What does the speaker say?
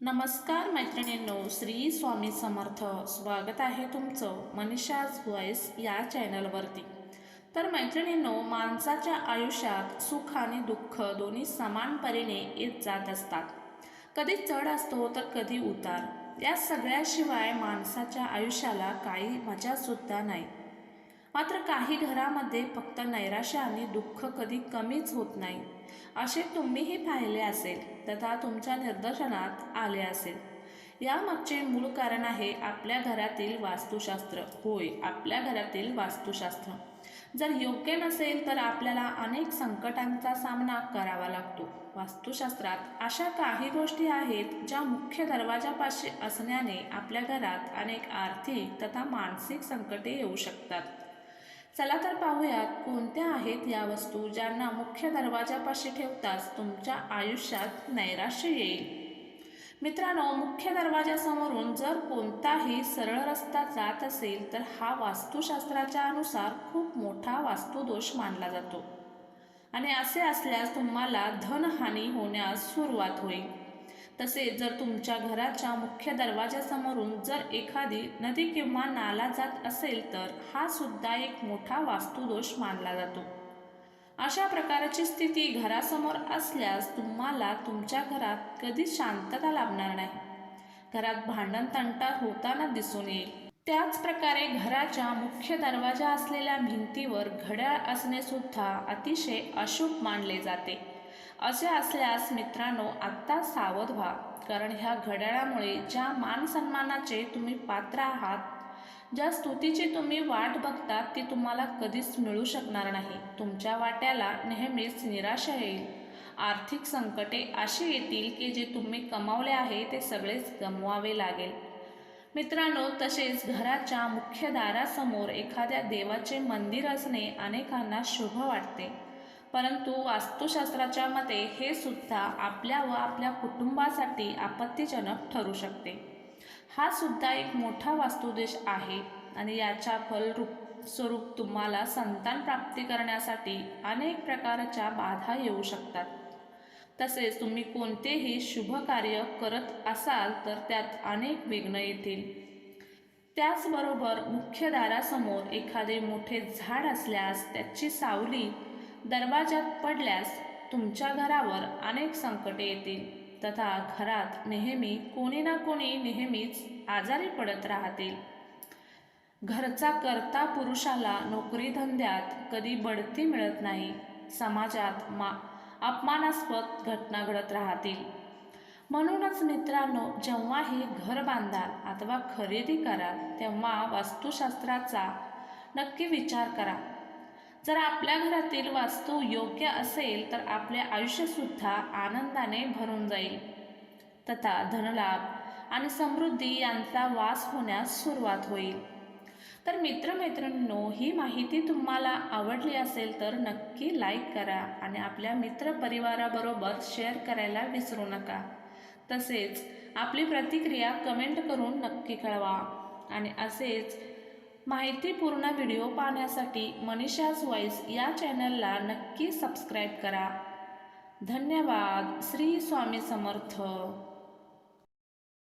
नमस्कार मैत्रिणींनो श्री स्वामी समर्थ. स्वागत आहे तुमचं मनीषाज व्हॉइस या चॅनलवरती. तर मैत्रिणींनो माणसाच्या आयुष्यात सुख आणि दुःख दोन्ही समान परीने येत जात असतात. कधी चढ असतो तर कधी उतार. या सगळ्याशिवाय माणसाच्या आयुष्याला काही मजासुद्धा नाही. मात्र काही घरामध्ये फक्त नैराश्य आणि दुःख कधी कमीच होत नाही. असे तुम्हीही पाहिले असेल तथा तुमच्या निदर्शनात आले असेल. यामागचे मूळ कारण आहे आपल्या घरातील वास्तुशास्त्र. होय आपल्या घरातील वास्तुशास्त्र. जर योग्य नसेल तर आपल्याला अनेक संकटांचा सामना करावा लागतो. वास्तुशास्त्रात अशा काही गोष्टी आहेत ज्या मुख्य दरवाजापाशी असण्याने आपल्या घरात अनेक आर्थिक तथा मानसिक संकटे येऊ शकतात. चला तर पाहूयात कोणत्या आहेत या वस्तू ज्यांना मुख्य दरवाजापाशी ठेवताच तुमच्या आयुष्यात नैराश्य येईल? मित्रांनो मुख्य दरवाजासमोरून जर कोणताही सरळ रस्ता जात असेल तर हा वास्तुशास्त्राच्या अनुसार खूप मोठा वास्तुदोष मानला जातो. आणि असे असल्यास तुम्हाला धनहानी होण्यास सुरुवात होईल. तसेच जर तुमच्या घराच्या मुख्य दरवाजासमोरून जर एखादी नदी किंवा नाला जात असेल तर हा सुद्धा एक मोठा वास्तुदोष मानला जातो. अशा प्रकारची स्थिती घरासमोर असल्यास तुम्हाला तुमच्या घरात कधीच शांतता लाभणार नाही. घरात भांडण तंटा होताना दिसून येईल. त्याच प्रकारे घराच्या मुख्य दरवाजा असलेल्या भिंतीवर घड्याळ असणे सुद्धा अतिशय अशुभ मानले जाते. असे असल्यास मित्रांनो आत्ता सावध व्हा. कारण ह्या घड्याळामुळे ज्या मानसन्मानाचे तुम्ही पात्र आहात ज्या स्तुतीची तुम्ही वाट बघता ती तुम्हाला कधीच मिळू शकणार नाही. तुमच्या वाट्याला नेहमीच निराशा येईल. आर्थिक संकटे अशी येतील की जे तुम्ही कमावले आहे ते सगळेच गमवावे लागेल. मित्रांनो तसेच घराच्या मुख्य दारासमोर एखाद्या देवाचे मंदिर असणे अनेकांना शुभ वाटते. परंतु वास्तुशास्त्राच्या मते हे सुद्धा आपल्या व आपल्या कुटुंबासाठी आपत्तीजनक ठरू शकते. हा सुद्धा एक मोठा वास्तुदेश आहे आणि याच्या फलरूप स्वरूप तुम्हाला संतान प्राप्ती करण्यासाठी अनेक प्रकारच्या बाधा येऊ शकतात. तसेच तुम्ही कोणतेही शुभ कार्य करत असाल तर त्यात अनेक विघ्न येतील. त्याचबरोबर मुख्य दारासमोर एखादे मोठे झाड असल्यास त्याची सावली दरवाजात पडल्यास तुमच्या घरावर अनेक संकटे येतील. तथा घरात नेहमी कोणी ना कोणी नेहमीच आजारी पडत राहतील. घरचा करता पुरुषाला नोकरी धंद्यात कधी बढती मिळत नाही. समाजात मा अपमानास्पद घटना घडत राहतील. म्हणूनच मित्रांनो जेव्हाही घर बांधाल अथवा खरेदी कराल तेव्हा वास्तुशास्त्राचा नक्की विचार करा. जर आपल्या घरातील वास्तू योग्य असेल तर आपले आयुष्यसुद्धा आनंदाने भरून जाईल. तथा धनलाभ आणि समृद्धी यांचा वास होण्यास सुरुवात होईल. तर मित्रमैत्रिणींनो ही माहिती तुम्हाला आवडली असेल तर नक्की लाईक करा आणि आपल्या मित्रपरिवाराबरोबर शेअर करायला विसरू नका. तसेच आपली प्रतिक्रिया कमेंट करून नक्की कळवा. आणि असेच माहितीपूर्ण व्हिडिओ पाहण्यासाठी मनीषाज वॉईस या चॅनलला नक्की सबस्क्राईब करा. धन्यवाद. श्री स्वामी समर्थ.